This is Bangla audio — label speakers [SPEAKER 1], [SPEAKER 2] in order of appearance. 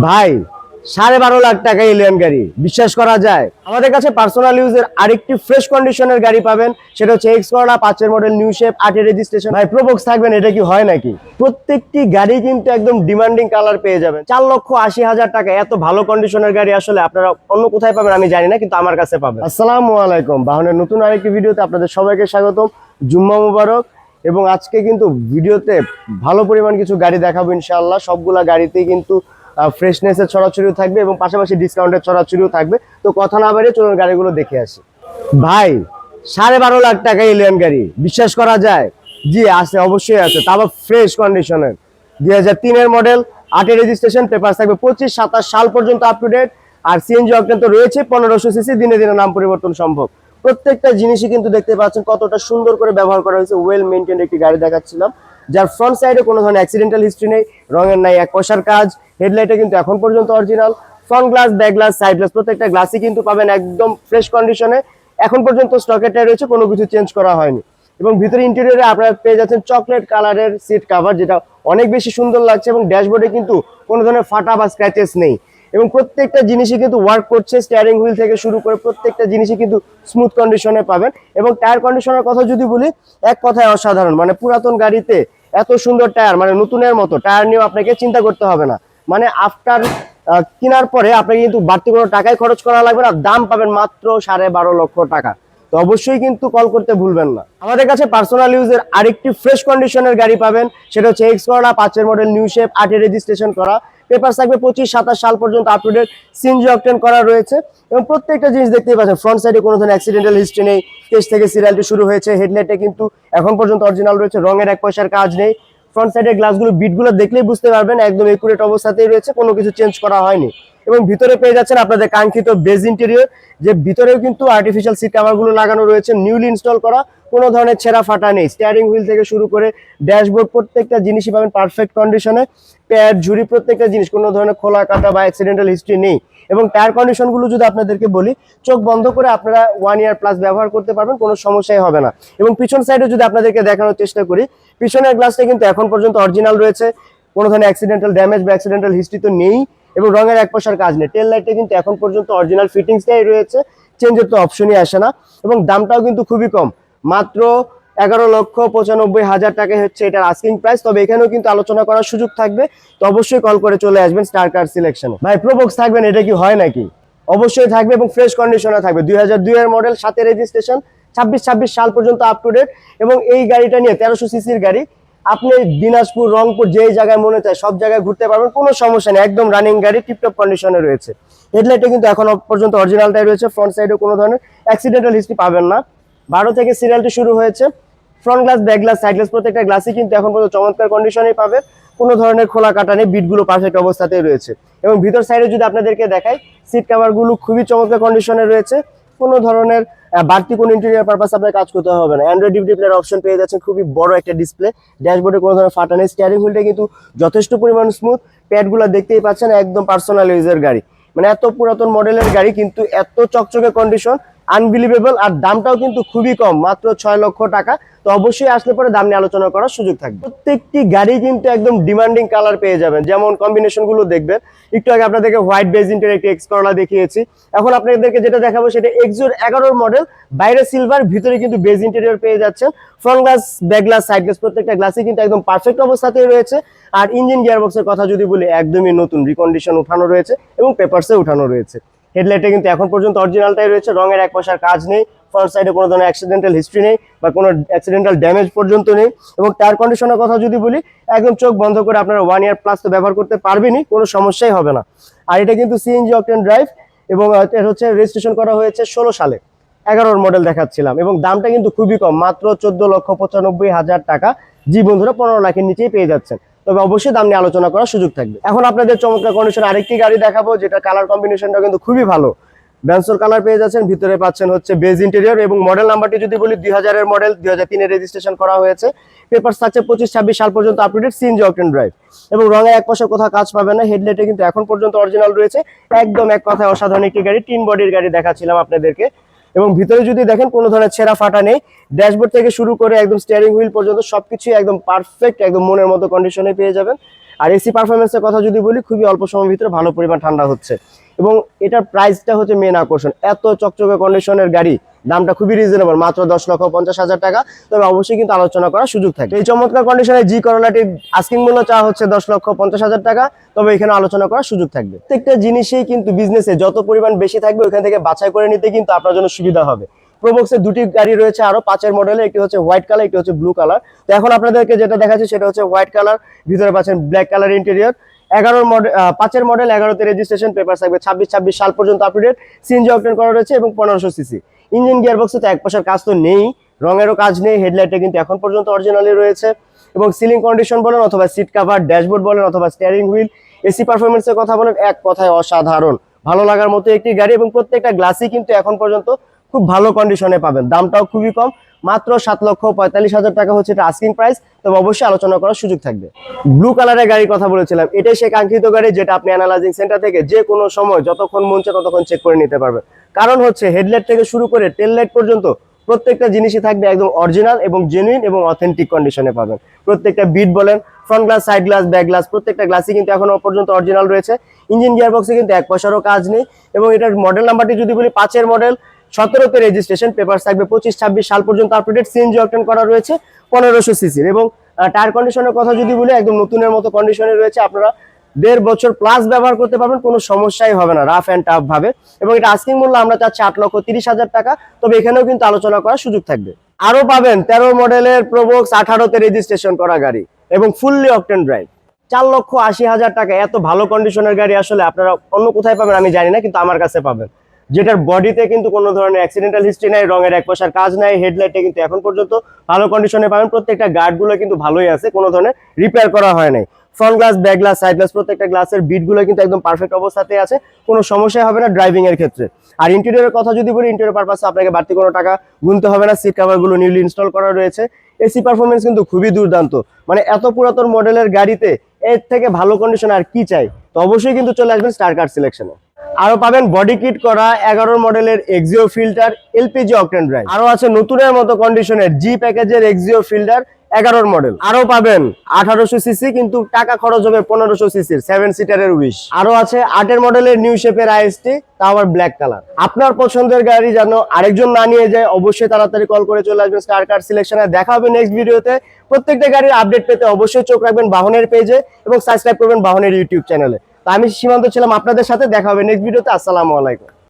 [SPEAKER 1] ভাই, সাড়ে বারো লাখ টাকা এলিয়ন গাড়ি। বিশ্বাস করা যায়, আমাদের কাছে পার্সোনাল ইউজের আরেকটি ফ্রেশ কন্ডিশনের গাড়ি পাবেন। সেটা হচ্ছে এক্স করোনা পাঁচের মডেল নিউ শেপ আটের রেজিস্ট্রেশন ভাই প্রোবক্স থাকবেন, এটা কি হয় নাকি? প্রত্যেকটি গাড়ি কিন্তু একদম ডিমান্ডিং কালার পেয়ে যাবেন। চার লক্ষ আশি হাজার টাকা, এত ভালো কন্ডিশনের গাড়ি আসলে আপনারা অন্য কোথায় পাবেন আমি জানি না, কিন্তু আমার কাছে পাবেন। আসসালামু আলাইকুম, বাহনের নতুন আরেকটি ভিডিওতে আপনাদের সবাইকে স্বাগতম। জুম্মা মুবারক। এবং আজকে কিন্তু ভিডিওতে ভালো পরিমাণ কিছু গাড়ি দেখাবো ইনশাআল্লাহ। সবগুলা গাড়িতেই কিন্তু ফ্রেশনেসের ছড়াছড়িও থাকবে এবং পাশাপাশি ডিসকাউন্টের ছড়াছড়িও থাকবে। তো কথা না বাড়িয়ে চলুন গাড়িগুলো দেখে আসি। ভাই, সাড়ে বারো লাখ টাকা এলিয়ন গাড়ি, বিশ্বাস করা যায়? জি, আছে, অবশ্যই আছে তারপর ফ্রেশ কন্ডিশনের দুই হাজার তিনের মডেল আটের রেজিস্ট্রেশন পেপার থাকবে পঁচিশ, সাতাশ সাল পর্যন্ত আপ টু ডেট আর সিএনজি অপশন তো রয়েছে, পনেরোশো সিসি দিনে দিনে নাম পরিবর্তন সম্ভব। প্রত্যেকটা জিনিসই কিন্তু দেখতে পাচ্ছেন কতটা সুন্দর করে ব্যবহার করা হয়েছে ওয়েল মেনটেন একটি গাড়ি দেখাচ্ছিলাম। যার ফ্রন্ট সাইডে কোনো ধরনের অ্যাক্সিডেন্টাল হিস্ট্রি নেই, রঙের নাই, এক পয়সার কাজ হেডলাইটে কিন্তু এখন পর্যন্ত original front glass back glass side glass প্রত্যেকটা গ্লাসই কিন্তু পাবেন একদম ফ্রেশ কন্ডিশনে এখন পর্যন্ত স্টকের টায়ার রয়েছে, কোনো কিছু চেঞ্জ করা হয়নি। এবং ভিতরে ইন্টেরিয়রে আপনারা পেয়ে যাচ্ছেন চকলেট কালারের সিট কাভার যেটা অনেক বেশি সুন্দর লাগছে এবং ড্যাশবোর্ডে কিন্তু কোনো ধরনের ফাটা বা স্ক্র্যাচেস নেই। এবং প্রত্যেকটা জিনিসই কিন্তু ওয়ার্ক করছে স্টিয়ারিং হুইল থেকে শুরু করে প্রত্যেকটা জিনিসই কিন্তু স্মুথ কন্ডিশনে পাবেন। এবং টায়ার কন্ডিশনের কথা যদি বলি, এক কথায় অসাধারণ মানে পুরাতন গাড়িতে এত সুন্দর টায়ার মানে নতুনের মতো টায়ার নিয়েও আপনাকে চিন্তা করতে হবে না। মানে আফটার কেনার পরে আপনাকে কিন্তু বাড়তি কোনো টাকাই খরচ করা লাগবে না, দাম পাবেন মাত্র সাড়ে বারো লক্ষ টাকা। তো অবশ্যই কিন্তু কল করতে ভুলবেন না। আমাদের কাছে পার্সোনাল ইউজের আরেকটি ফ্রেশ কন্ডিশনের গাড়ি পাবেন, সেটা হচ্ছে এক্স করোনা পাঁচের মডেল নিউ শেপ আটের রেজিস্ট্রেশন করা। পেপার থাকবে পঁচিশ, সাতাশ সাল পর্যন্ত আপ সিনজি করা রয়েছে। এবং প্রত্যেকটা জিনিস দেখতেই পাচ্ছেন ফ্রন্ট সাইডে কোনো ধরনের অ্যাক্সিডেন্টাল হিস্ট্রি নেই কেস থেকে সিরিয়ালটি শুরু হয়েছে হেডলাইটে কিন্তু এখন পর্যন্ত অরিজিনাল রয়েছে, রঙের এক পয়সার কাজ নেই। ফ্রন্ট সাইডের গ্লাসগুলো বিটগুলো দেখলেই বুঝতে পারবেন, একদম একুরেট অবস্থাতেই রয়েছে, কোনো কিছু চেঞ্জ করা হয়নি। এবং ভিতরে পেয়ে যাচ্ছেন আপনাদের কাঙ্ক্ষিত বেজ ইন্টেরিয়র যে ভিতরেও কিন্তু আর্টিফিশিয়াল সিট কাভারগুলো লাগানো রয়েছে নিউলি ইনস্টল করা, কোনো ধরনের ছেঁড়া ফাটা নেই। স্টিয়ারিং হুইল থেকে শুরু করে ড্যাশবোর্ড প্রত্যেকটা জিনিসই পাবেন পারফেক্ট কন্ডিশনে প্যাড ঝুড়ি, প্রত্যেকটা জিনিস, কোনো ধরনের খোলা কাটা বা অ্যাক্সিডেন্টাল হিস্ট্রি নেই। এবং টায়ার কন্ডিশনগুলো যদি আপনাদেরকে বলি, চোখ বন্ধ করে আপনারা ওয়ান ইয়ার প্লাস ব্যবহার করতে পারবেন, কোনো সমস্যাই হবে না। এবং পিছন সাইডে যদি আপনাদেরকে দেখানোর চেষ্টা করি, পিছনের গ্লাসটা কিন্তু এখন পর্যন্ত অরিজিনাল রয়েছে। কোনো ধরনের অ্যাক্সিডেন্টাল ড্যামেজ বা অ্যাক্সিডেন্টাল হিস্ট্রি তো নেই। এবং রঙের এক পয়সার কাজ নেই। টেল লাইটে কিন্তু এখন পর্যন্ত অরিজিনাল ফিটিংসটাই রয়েছে। চেঞ্জের তো অপশনই আসে না। এবং দামটাও কিন্তু খুবই কম। মাত্র এগারো লক্ষ পঁচানব্বই হাজার টাকা হচ্ছে এটার আস্কিং প্রাইস তবে এখানেও কিন্তু আলোচনা করার সুযোগ থাকবে। তো অবশ্যই কল করে চলে আসবেন স্টার কার সিলেকশনে ভাই প্রোবক্স থাকবেন, এটা কি হয় নাকি? অবশ্যই থাকবে এবং ফ্রেশ কন্ডিশনে থাকবে। দুই হাজার দুইয়ের মডেল সাথে রেজিস্ট্রেশন ছাব্বিশ ছাব্বিশ সাল পর্যন্ত আপ টু ডেট এবং এই গাড়িটা নিয়ে তেরোশো সিসির গাড়ি। আপনি দিনাজপুর, রংপুর যেই জায়গায় মনে চায় সব জায়গায় ঘুরতে পারবেন, কোনো সমস্যা নেই, একদম রানিং গাড়ি টিপটপ কন্ডিশনে রয়েছে। হেডলাইটে কিন্তু এখন পর্যন্ত অরিজিনালটাই রয়েছে ফ্রন্ট সাইডে কোনো ধরনের অ্যাক্সিডেন্টাল হিস্ট্রি পাবেন না। বারো থেকে সিরিয়ালটি শুরু হয়েছে front glass back glass side glass প্রত্যেকটা গ্লাসই কিন্তু এখন পর্যন্ত চমৎকার কন্ডিশনেই পাবেন কোনো ধরনের খোলা কাটা নেই বিটগুলো পারফেক্ট অবস্থাতেই রয়েছে। এবং ভিতর সাইডে যদি আপনাদেরকে দেখাই সিট কাভারগুলো খুবই চমৎকার কন্ডিশনে রয়েছে। কোনো ধরনের বাড়তি কোনো ইন্টেরিয়ার পারপাস আপনার কাজ করতে হবে না। অ্যান্ড্রয়েড ডিভিডি প্লেয়ার অপশন পেয়ে যাচ্ছেন খুবই বড় একটা ডিসপ্লে ড্যাশবোর্ডে কোনো ধরনের ফাটা নেই। স্টিয়ারিং হুইলটা কিন্তু যথেষ্ট পরিমাণ স্মুথ প্যাডগুলো দেখতেই পাচ্ছেন, একদম পার্সোনাল গাড়ি। মানে এত পুরাতন মডেলের গাড়ি, কিন্তু এত চকচকে কন্ডিশন আনবিলিভেবল আর দামটাও কিন্তু খুবই কম, মাত্র ছয় লক্ষ টাকা। তো অবশ্যই আসলে পরে দাম নিয়ে আলোচনা করার সুযোগ থাকবে। প্রত্যেকটি গাড়ি কিন্তু একদম ডিমান্ডিং কালার পেয়ে যাবেন। যেমন কম্বিনেশনগুলো দেখবেন। একটু আগে আপনাদেরকে হোয়াইট বেজ ইন্টের একটি এক্স দেখিয়েছি। এখন আপনাদেরকে যেটা দেখাবো সেটা এক্সোর এগারোর মডেল বাইরে সিলভার ভিতরে কিন্তু বেজ ইন্টেরিয়র পেয়ে যাচ্ছেন। Front glass back glass side glass প্রত্যেকটা গ্লাসই কিন্তু একদম পারফেক্ট অবস্থাতেই রয়েছে। আর ইঞ্জিন গিয়ারবক্সের কথা যদি বলি, একদমই নতুন। রিকন্ডিশন উঠানো রয়েছে এবং পেপারসে উঠানো রয়েছে। হেডলাইটে কিন্তু এখন পর্যন্ত অরিজিনালটাই রয়েছে, রঙের এক পয়সার কাজ নেই ফ্রন্ট সাইডে কোনো ধরনের অ্যাক্সিডেন্টাল হিস্ট্রি নেই বা কোনো অ্যাক্সিডেন্টাল ড্যামেজ পর্যন্ত নেই এবং টায়ার কন্ডিশনের কথা যদি বলি, একদম চোখ বন্ধ করে আপনারা ওয়ান ইয়ার প্লাস তো ব্যবহার করতে পারবেনই, কোনো সমস্যাই হবে না। আর এটা কিন্তু সিএনজি অকটেন ড্রাইভ এবং এটা হচ্ছে রেজিস্ট্রেশন করা হয়েছে ষোলো সালে, এগারোর মডেল দেখাচ্ছিলাম এবং দামটা কিন্তু খুবই কম, মাত্র চোদ্দ লক্ষ পঁচানব্বই হাজার টাকা। জি বন্ধুরা, পনেরো লাখের নিচেই পেয়ে যাচ্ছেন। তবে অবশ্যই দাম নিয়ে আলোচনা করার সুযোগ থাকবে। এখন আপনাদের চমৎকার কন্ডিশন আরেকটি গাড়ি দেখাবো, যেটা কালার কম্বিনেশনটা কিন্তু খুবই ভালো। ব্যান্সোর কালার পেয়ে যাচ্ছেন, ভিতরে পাচ্ছেন হচ্ছে বেজ ইন্টেরিয়র এবং মডেল নাম্বারটি যদি বলি, দুই হাজারের মডেল দুই হাজার তিনের রেজিস্ট্রেশন করা হয়েছে। পেপার থাকছে পঁচিশ, ছাব্বিশ সাল পর্যন্ত আপডেট সিএনজি অকটেন ড্রাইভ এবং রঙে এক পয়সা কোথাও কাজ পাবে না হেডলাইটে কিন্তু এখন পর্যন্ত অরিজিনাল রয়েছে। একদম এক কথায় অসাধারণ একটি গাড়ি তিন বডির গাড়ি দেখাচ্ছিলাম আপনাদেরকে। এবং ভিতরে যদি দেখেন কোনো ধরনের ছেঁড়া ফাটা নেই, ড্যাশবোর্ড থেকে শুরু করে একদম স্টিয়ারিং হুইল পর্যন্ত সবকিছু একদম পারফেক্ট একদম মনের মতো কন্ডিশনে পেয়ে যাবেন। আর এসি পারফরমেন্সের কথা যদি বলি, খুবই অল্প সময়ের ভিতরে ভালো পরিমাণ ঠান্ডা হচ্ছে। এবং এটার প্রাইসটা হচ্ছে মেন আকর্ষণ। এত চকচকে কন্ডিশনের গাড়ি দামটা খুবই রিজনেবল মাত্র দশ লক্ষ পঞ্চাশ হাজার টাকা। তবে অবশ্যই কিন্তু আলোচনা করার সুযোগ থাকে। এই চমৎকার কন্ডিশনের জি করোলাটির আস্কিং মূল্য চাওয়া হচ্ছে দশ লক্ষ পঞ্চাশ হাজার টাকা। তবে এখানে আলোচনা করার সুযোগ থাকবে। প্রত্যেকটা জিনিসেই কিন্তু বিজনেসে যত পরিমাণ বেশি থাকবে, ওখান থেকে বাছাই করে নিতে কিন্তু আপনার জন্য সুবিধা হবে। প্রোবক্সের দুটি গাড়ি রয়েছে আরও, পাঁচের মডেলে একটি হচ্ছে হোয়াইট কালার একটি হচ্ছে ব্লু কালার তো এখন আপনাদেরকে যেটা দেখাচ্ছি সেটা হচ্ছে হোয়াইট কালার ভিতরে পাচ্ছেন ব্ল্যাক কালার ইন্টেরিয়র এগারোর মডেল পাঁচের মডেল এগারোতে রেজিস্ট্রেশন পেপার থাকবে। ছাব্বিশ ছাব্বিশ সাল পর্যন্ত আপডেট সিএনজি অপটেন করা রয়েছে এবং পনেরোশো সিসি ইঞ্জিন গিয়ার গিয়ারবক্সে তো এক পয়সার কাজ তো নেই, রঙেরও কাজ নেই, হেডলাইটটা কিন্তু এখন পর্যন্ত অরিজিনালই রয়েছে। এবং সিলিং কন্ডিশন বলেন অথবা সিট কাভার ড্যাশবোর্ড বলেন অথবা স্টিয়ারিং হুইল এসি পারফরমেন্সের কথা বলেন এক কথায় অসাধারণ। ভালো লাগার মতো একটি গাড়ি এবং প্রত্যেকটা গ্লাসই কিন্তু এখন পর্যন্ত খুব ভালো কন্ডিশনে পাবেন। দামটাও খুবই কম মাত্র সাত লক্ষ পঁয়তাল্লিশ হাজার টাকা হচ্ছে এটা আস্কিং প্রাইস তবে অবশ্যই আলোচনা করার সুযোগ থাকবে। ব্লু কালারের গাড়ির কথা বলেছিলাম। এটাই সেই কাঙ্ক্ষিত গাড়ি যেটা আপনি অ্যানালাইজিং সেন্টার থেকে যে কোনো সময়, যতক্ষণ মন চায় ততক্ষণ চেক করে নিতে পারবেন। কারণ হচ্ছে হেডলাইট থেকে শুরু করে টেল লাইট পর্যন্ত প্রত্যেকটা জিনিসই থাকবে একদম অরিজিনাল এবং জেনুইন এবং অথেন্টিক কন্ডিশনে পাবেন। প্রত্যেকটা বিট বলেন front glass side glass back glass প্রত্যেকটা গ্লাসই কিন্তু এখনও পর্যন্ত অরিজিনাল রয়েছে। ইঞ্জিন গিয়ার বক্সে কিন্তু এক পয়সারও কাজ নেই এবং এটার মডেল নাম্বারটি যদি বলি, পাঁচের মডেল সতেরোতে রেজিস্ট্রেশন পেপার থাকবে, পঁচিশ, ছাব্বিশ সাল পর্যন্ত আপডেট সিএনজি অপটেন করা রয়েছে, পনেরোশো সিসির এবং টায়ার কন্ডিশনের কথা যদি বলি, একদম নতুনের মতো কন্ডিশনে রয়েছে, আপনারা দেড় বছর প্লাস ব্যবহার করতে পারবেন, কোনো সমস্যাই হবে না রাফ অ্যান্ড টাফ ভাবে। এবং এটা আস্কিং মূল্য আমরা চাচ্ছি আট লক্ষ তিরিশ হাজার টাকা, তবে এখানেও কিন্তু আলোচনা করার সুযোগ থাকবে। আরও পাবেন তেরো মডেলের প্রোবক্স আঠারোতে রেজিস্ট্রেশন করা গাড়ি এবং ফুললি অকটেন ড্রাইভ চার লক্ষ আশি হাজার টাকা, এত ভালো কন্ডিশনের গাড়ি আসলে আপনারা অন্য কোথায় পাবেন আমি জানি না, কিন্তু আমার কাছে পাবেন। যেটার বডিতে কিন্তু কোনো ধরনের অ্যাক্সিডেন্টাল হিস্ট্রি নাই, রঙের এক পয়সার কাজ নাই হেডলাইটে কিন্তু এখন পর্যন্ত ভালো কন্ডিশনে পাবেন। প্রত্যেকটা গার্ডগুলো কিন্তু ভালোই আছে, কোনো ধরনের রিপেয়ার করা হয় নাই। Front glass back glass side glass প্রত্যেকটা গ্লাসের বিটগুলো কিন্তু একদম পারফেক্ট অবস্থাতে আছে, কোনো সমস্যা হবে না ড্রাইভিং এর ক্ষেত্রে। আর ইন্টেরিয়রের কথা যদি বলি ইন্টেরিয়র পারপাসে আপনাকে বাড়তি কোনো টাকা গুনতে হবে না সিট কাভারগুলো নিউলি ইনস্টল করা রয়েছে। এসি পারফরমেন্স কিন্তু খুবই দুর্দান্ত। মানে এত পুরাতন মডেলের গাড়িতে এর থেকে ভালো কন্ডিশন আর কি চাই? তো অবশ্যই কিন্তু চলে আসবেন স্টার কার্ড সিলেকশনে আরও পাবেন বডি কিট করা এগারো মডেলের Axio Fielder LPG octane drive আরও আছে নতুনের মতো কন্ডিশনের জি প্যাকেজের এক্সিও ফিল্টার এগারোর মডেল আরও পাবেন আঠারোশো সিসি কিন্তু টাকা খরচ হবে পনেরোশো সিসির সেভেন সিটারের উইশ আরও আছে আটের মডেলের নিউ শেপের আইএসটি তা আবার ব্ল্যাক কালার আপনার পছন্দের গাড়ি যেন আরেকজন না নিয়ে যায়, অবশ্যই তাড়াতাড়ি কল করে চলে আসবেন স্টার কার সিলেকশনে দেখা হবে নেক্সট ভিডিওতে প্রত্যেকটা গাড়ির আপডেট পেতে অবশ্যই চোখ রাখবেন বাহনের পেজে এবং সাবস্ক্রাইব করবেন বাহনের ইউটিউব চ্যানেলে তো আমি সীমান্ত ছিলাম আপনাদের সাথে দেখা হবে। নেক্সট ভিডিওতে আসসালামু আলাইকুম।